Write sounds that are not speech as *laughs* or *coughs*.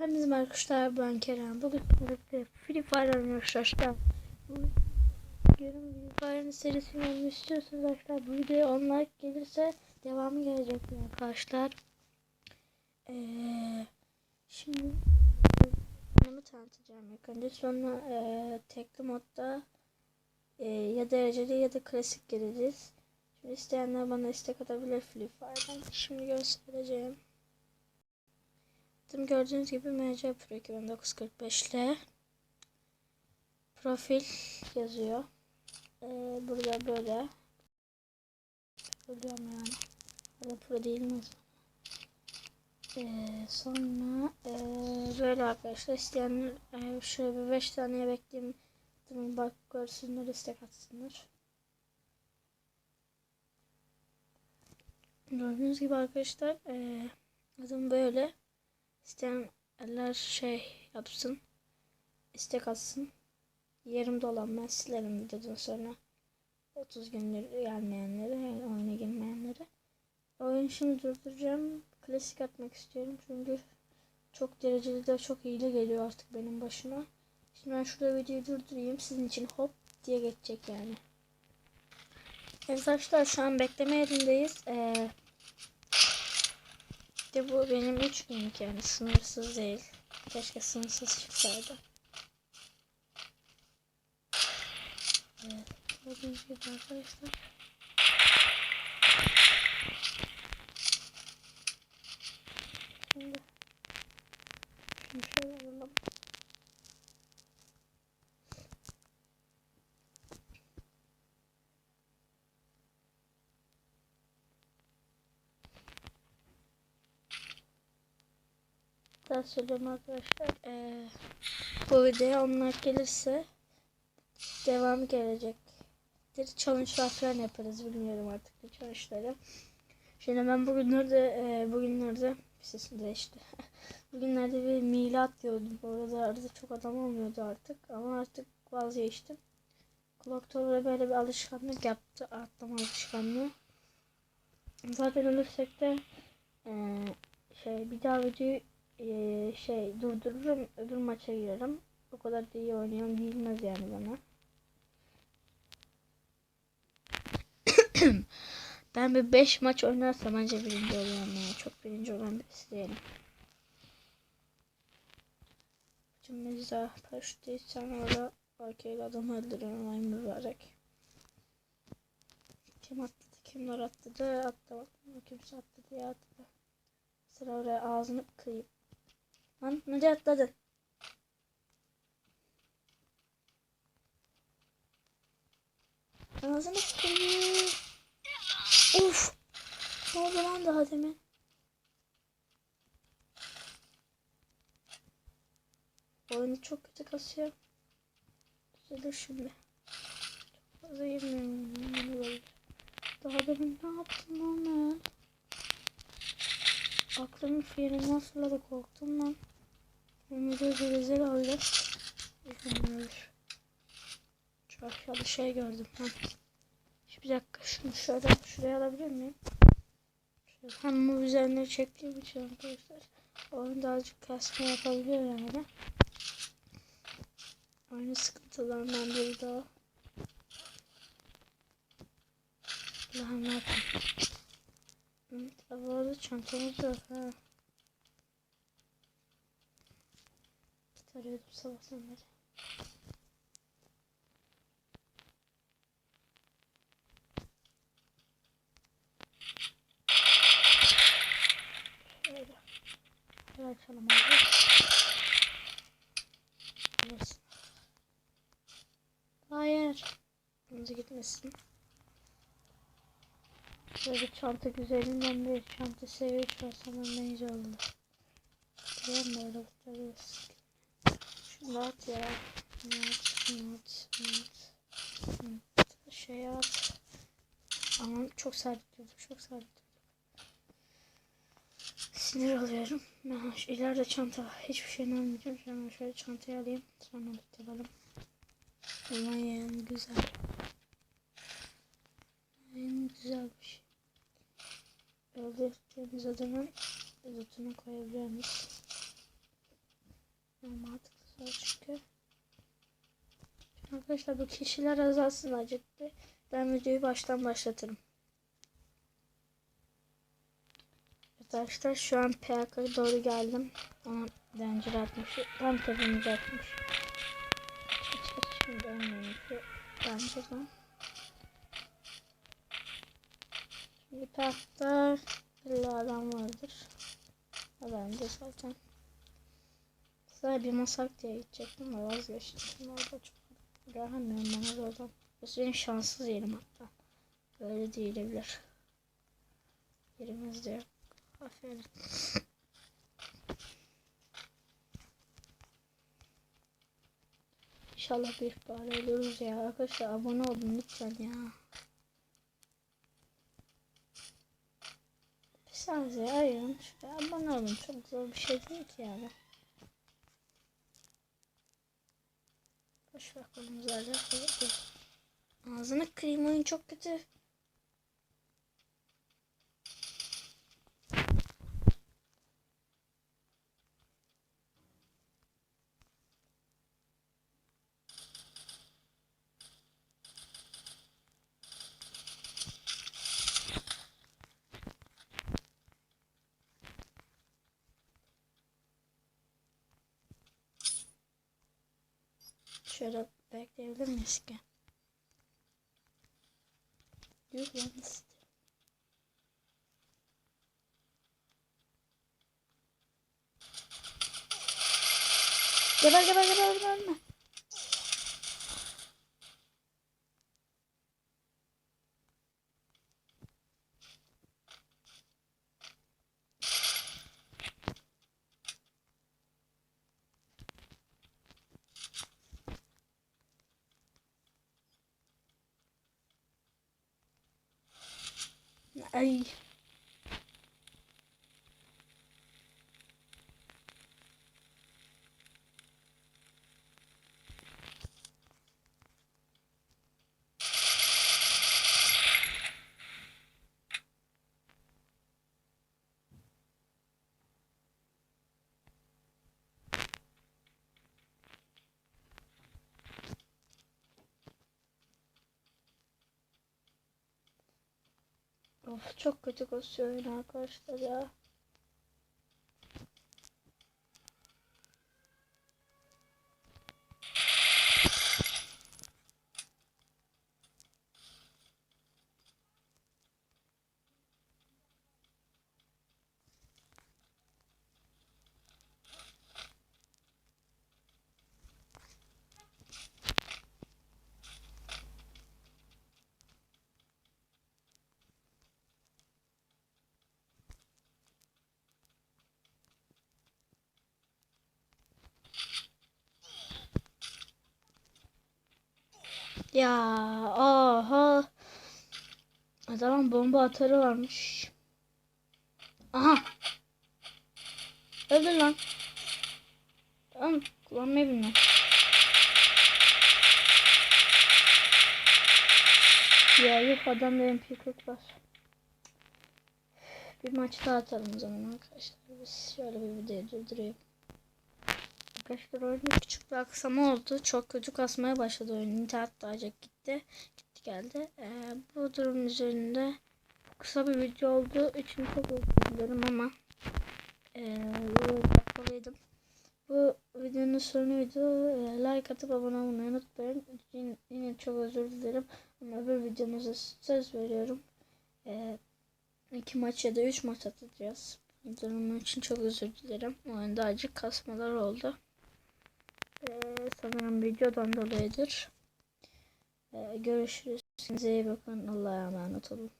Hepinize arkadaşlar ben Kerem. Bugün birlikte Free Fire oynuyoruz arkadaşlar. Yarın Free Fire'ın serisini olmak istiyorsanız arkadaşlar bu videoya 10 like gelirse devamı gelecek arkadaşlar. Ee, şimdi oyunumu tanıtacağım ilk önce. Sonra ee, tekli modda ee, ya dereceli ya da klasik gireceğiz. Şimdi isteyenler bana istek atabilir Free Fire'dan. Şimdi göstereceğim. Adım gördüğünüz gibi MC Pro 2945 ile profil yazıyor. Ee, burada böyle Biliyorum yani. Burada pro değil mi? Ee, sonra ee, böyle arkadaşlar isteyenler ee, şöyle bir 5 taneye bekleyeyim. Bak görsünler istek atsınlar. Gördüğünüz gibi arkadaşlar ee, adım böyle. İsteyenler şey yapsın. istek atsın. Yerimde olan ben silerim videodan sonra. 30 gündür gelmeyenleri, yani oyuna girmeyenleri. Oyunu şimdi durduracağım. Klasik atmak istiyorum çünkü çok dereceli de çok iyi de geliyor artık benim başıma. Şimdi ben şurada videoyu durdurayım. Sizin için hop diye geçecek yani. Arkadaşlar şu an bekleme yerindeyiz. Ee, de bu benim 3 günlük yani sınırsız değil. Keşke sınırsız çıksaydı. Evet. Gördüğünüz gibi arkadaşlar. Şimdi şunu şöyle alalım. Daha söylüyorum arkadaşlar. Ee, bu videoya onlar gelirse devam gelecek. Challenge'lar falan yaparız bilmiyorum artık ne challenge'ları. Şimdi ben bugünlerde e, bugünlerde sesim değişti. *laughs* bugünlerde bir milat diyordum. Orada arada çok adam olmuyordu artık ama artık vazgeçtim. Kulaktorlara böyle bir alışkanlık yaptı. Atlama alışkanlığı. Zaten ölürsek de e, şey bir daha videoyu e, şey durdururum öbür maça girerim. O kadar da iyi oynuyorum değilmez yani bana. *coughs* ben bir 5 maç oynarsam bence birinci oluyorum ya. Çok birinci olan birisi değilim. Şimdi daha paraşütteysen orada arkeyle adam öldürüyorum ay mübarek. Kim atladı kimler atladı atlamadım kimse atladı ya atladı. Sıra oraya ağzını kıyıp. Lan nereye atladın? Ağzını kıyıp. Of. Ne oldu lan daha demin? Oyunu çok kötü kasıyor. Düzelir şimdi. Çok fazla yemiyorum. Daha demin ne yaptım lan ben? Aklımı fiiline fırladı korktum lan. Bir rezil oldu. Üzülmüyor. Şu aşağıda şey gördüm. Ha. Şu bir dakika şunu şöyle şuraya alabilir miyim? Şöyle hem bu üzerine çektiğim için arkadaşlar. Oyunda azıcık kasma yapabiliyor yani. Aynı sıkıntılarından biri daha. Daha ne yapayım? Evet, bu arada çantamız yok ha. Git arıyordum sabahtan beri. Şöyle. Şöyle açalım abi. Yes. Hayır. Hızlı gitmesin. Böyle çanta güzelinden bir çanta seviye çıkarsam ne güzel olur. Biliyor musun öyle tutarız. At ya. Şunu at. Şunu at. Şey at. Aman çok sabit durduk, çok sabit durduk. Sinir alıyorum. Ben şu ileride çanta. Hiçbir şeyini almayacağım. Şöyle şöyle çantayı alayım. Sonra tutalım. Aman yani güzel. En güzel bir şey. Öldürdüğümüz adamın zıtını koyabiliyor muyuz? Arkadaşlar bu kişiler azalsın acıktı. Ben videoyu baştan başlatırım. Arkadaşlar şu an PK'ya doğru geldim. Ona danger atmış. Tam tepemize atmış. Kaç kaç şimdi ölmeyin şu dangerdan. Şimdi parkta bir adam vardır. Bence zaten. Size bir masak diye gidecektim ama vazgeçtim. Orada çok göremiyorum ben oradan. Burası benim şanssız yerim hatta. Böyle değilebilir. Yerimizde yok. Aferin. İnşallah bir ihbar oluruz ya. Arkadaşlar abone olun lütfen ya. Bir saniye ayırın. Şuraya abone olun. Çok zor bir şey değil ki yani. Ver konumuzu alakalı. Ağzını kırayım oyun çok kötü. Şöyle bekleyebilir miyiz ki? Yok lan. Geber geber geber geber ölme. Ay. Of çok kötü kasıyor arkadaşlar ya. Ya aha. Adamın bomba atarı varmış. Aha. Öldür lan. Tamam kullanmayı bilmiyorum. Ya yok adamda MP40 var. Bir maç daha atalım o zaman arkadaşlar. Biz şöyle bir video durdurayım. Arkadaşlar oyunda küçük bir aksama oldu. Çok kötü kasmaya başladı oyun. İnternet acayip gitti. Gitti geldi. Ee, bu durum üzerinde kısa bir video oldu. için çok özür dilerim ama e, yapmalıydım. Bu videonun sonuydu. E, like atıp abone olmayı unutmayın. Yine, yine çok özür dilerim. Ama öbür videomuzda söz veriyorum. E, iki maç ya da üç maç atacağız. Durumun için çok özür dilerim. Oyunda acık kasmalar oldu. Ee, sanırım videodan dolayıdır. Ee, görüşürüz. Size iyi bakın. Allah'a emanet olun.